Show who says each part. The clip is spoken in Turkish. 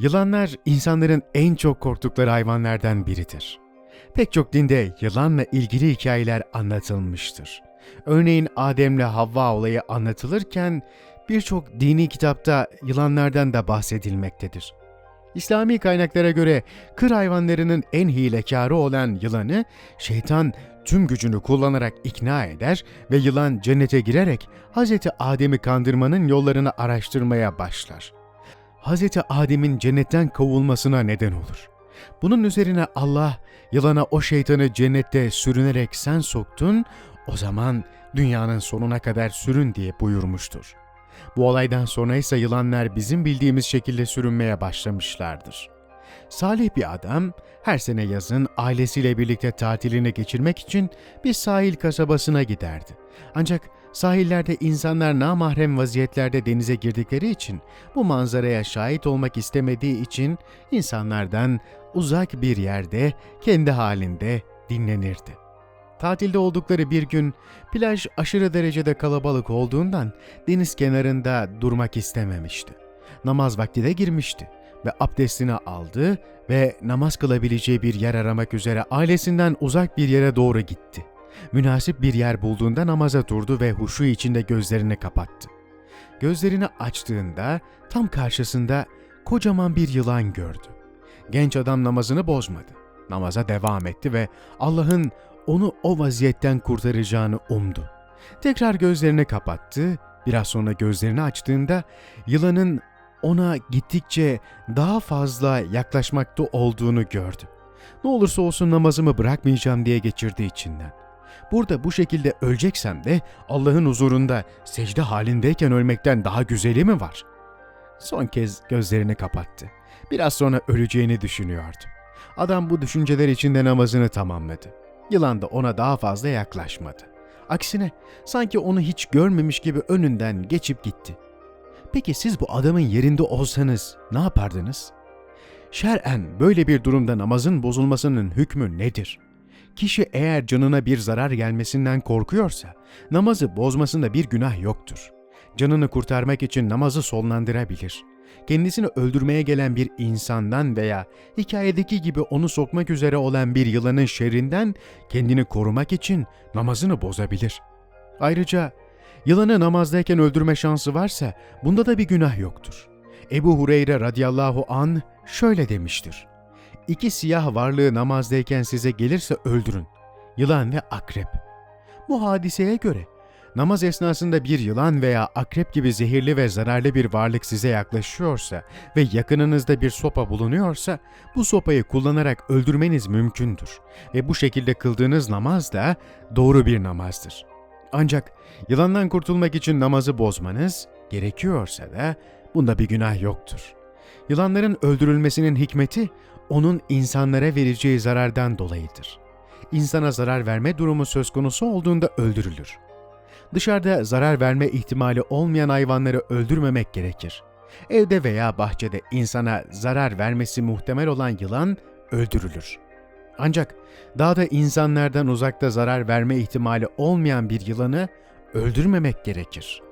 Speaker 1: Yılanlar insanların en çok korktukları hayvanlardan biridir. Pek çok dinde yılanla ilgili hikayeler anlatılmıştır. Örneğin Adem'le Havva olayı anlatılırken birçok dini kitapta yılanlardan da bahsedilmektedir. İslami kaynaklara göre kır hayvanlarının en hilekarı olan yılanı şeytan tüm gücünü kullanarak ikna eder ve yılan cennete girerek Hz. Adem'i kandırmanın yollarını araştırmaya başlar. Hz. Adem'in cennetten kovulmasına neden olur. Bunun üzerine Allah yılana o şeytanı cennette sürünerek sen soktun, o zaman dünyanın sonuna kadar sürün diye buyurmuştur. Bu olaydan sonra ise yılanlar bizim bildiğimiz şekilde sürünmeye başlamışlardır. Salih bir adam her sene yazın ailesiyle birlikte tatilini geçirmek için bir sahil kasabasına giderdi. Ancak sahillerde insanlar namahrem vaziyetlerde denize girdikleri için bu manzaraya şahit olmak istemediği için insanlardan uzak bir yerde kendi halinde dinlenirdi. Tatilde oldukları bir gün plaj aşırı derecede kalabalık olduğundan deniz kenarında durmak istememişti. Namaz vakti de girmişti ve abdestini aldı ve namaz kılabileceği bir yer aramak üzere ailesinden uzak bir yere doğru gitti. Münasip bir yer bulduğunda namaza durdu ve huşu içinde gözlerini kapattı. Gözlerini açtığında tam karşısında kocaman bir yılan gördü. Genç adam namazını bozmadı. Namaza devam etti ve Allah'ın onu o vaziyetten kurtaracağını umdu. Tekrar gözlerini kapattı. Biraz sonra gözlerini açtığında yılanın ona gittikçe daha fazla yaklaşmakta olduğunu gördü. Ne olursa olsun namazımı bırakmayacağım diye geçirdi içinden. Burada bu şekilde öleceksem de Allah'ın huzurunda secde halindeyken ölmekten daha güzeli mi var? Son kez gözlerini kapattı. Biraz sonra öleceğini düşünüyordu. Adam bu düşünceler içinde namazını tamamladı. Yılan da ona daha fazla yaklaşmadı. Aksine sanki onu hiç görmemiş gibi önünden geçip gitti. Peki siz bu adamın yerinde olsanız ne yapardınız? Şer'en böyle bir durumda namazın bozulmasının hükmü nedir? Kişi eğer canına bir zarar gelmesinden korkuyorsa namazı bozmasında bir günah yoktur. Canını kurtarmak için namazı sonlandırabilir. Kendisini öldürmeye gelen bir insandan veya hikayedeki gibi onu sokmak üzere olan bir yılanın şerrinden kendini korumak için namazını bozabilir. Ayrıca yılanı namazdayken öldürme şansı varsa bunda da bir günah yoktur. Ebu Hureyre radıyallahu an şöyle demiştir. İki siyah varlığı namazdayken size gelirse öldürün. Yılan ve akrep. Bu hadiseye göre namaz esnasında bir yılan veya akrep gibi zehirli ve zararlı bir varlık size yaklaşıyorsa ve yakınınızda bir sopa bulunuyorsa bu sopayı kullanarak öldürmeniz mümkündür ve bu şekilde kıldığınız namaz da doğru bir namazdır. Ancak yılandan kurtulmak için namazı bozmanız gerekiyorsa da bunda bir günah yoktur. Yılanların öldürülmesinin hikmeti onun insanlara vereceği zarardan dolayıdır. İnsana zarar verme durumu söz konusu olduğunda öldürülür. Dışarıda zarar verme ihtimali olmayan hayvanları öldürmemek gerekir. Evde veya bahçede insana zarar vermesi muhtemel olan yılan öldürülür. Ancak dağda insanlardan uzakta zarar verme ihtimali olmayan bir yılanı öldürmemek gerekir.